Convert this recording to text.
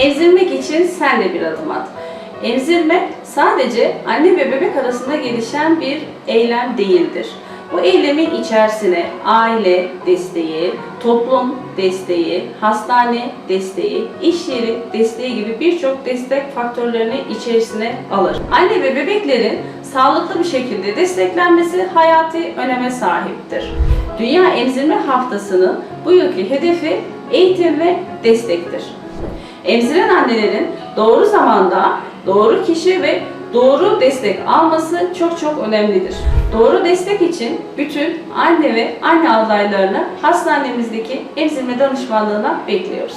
Emzirmek için sen de bir adım at. Emzirme sadece anne ve bebek arasında gelişen bir eylem değildir. Bu eylemin içerisine aile desteği, toplum desteği, hastane desteği, iş yeri desteği gibi birçok destek faktörlerini içerisine alır. Anne ve bebeklerin sağlıklı bir şekilde desteklenmesi hayati öneme sahiptir. Dünya Emzirme Haftası'nın bu yılki hedefi eğitim ve destektir. Emziren annelerin doğru zamanda doğru kişi ve doğru destek alması çok çok önemlidir. Doğru destek için bütün anne ve anne adaylarını hastanemizdeki emzirme danışmanlığına bekliyoruz.